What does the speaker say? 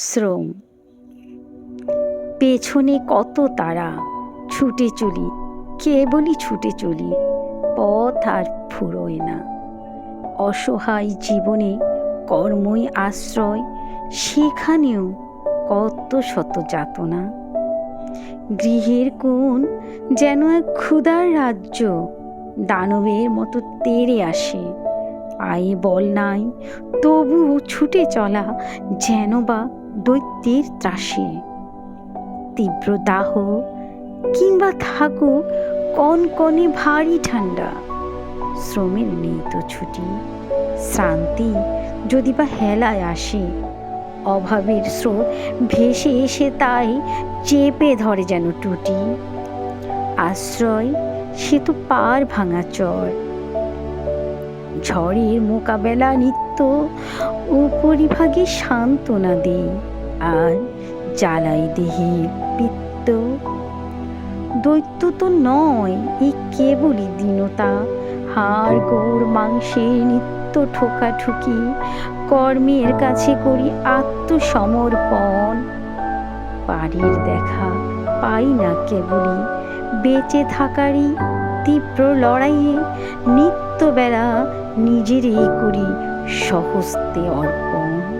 শ্রম। পেছনে কত তারা, ছুটে চলি, কেবলই ছুটে চলি, পথ আর ফুরোয় না। অসহায় জীবনে কর্মই আশ্রয়, সেখানেও কত শত যাতনা। গৃহের কোণ যেন এক ক্ষুধার রাজ্য, দানবের মতো তেড়ে আসে। পায়ে বল নাই তবু ছুটে চলা যেন বা দৈত্যের ত্রাসে। তীব্র দাহ কিংবা থাকুক কনকনে ভারী ঠান্ডা শ্রমের নেই তো ছুটি। শ্রান্তি যদি বা হেলায় আসে, অভাবের স্রোত ভেসে এসে তাই চেপে ধরে যেন টুটি। আশ্রয়, সে তো পার ভাঙা চর। ঝড়ের মোকাবেলা নিত্য উপরিভাগে সান্ত্বনা দেই। আর জ্বালাই দেহে পিত্ত। দৈত্য তো নয় এই কেবলই দীনতা। হাড়, গোড় মাংসের নিত্য ঠোকাঠুকি। কর্মের কাছে করি আত্মসমর্পণ। বাড়ির দেখা পাই না কেবলই। বেঁচে থাকারই তীব্র লড়াইয়ে নিত্যবেলা নিজেরই করি সহস্তে অর্পণ।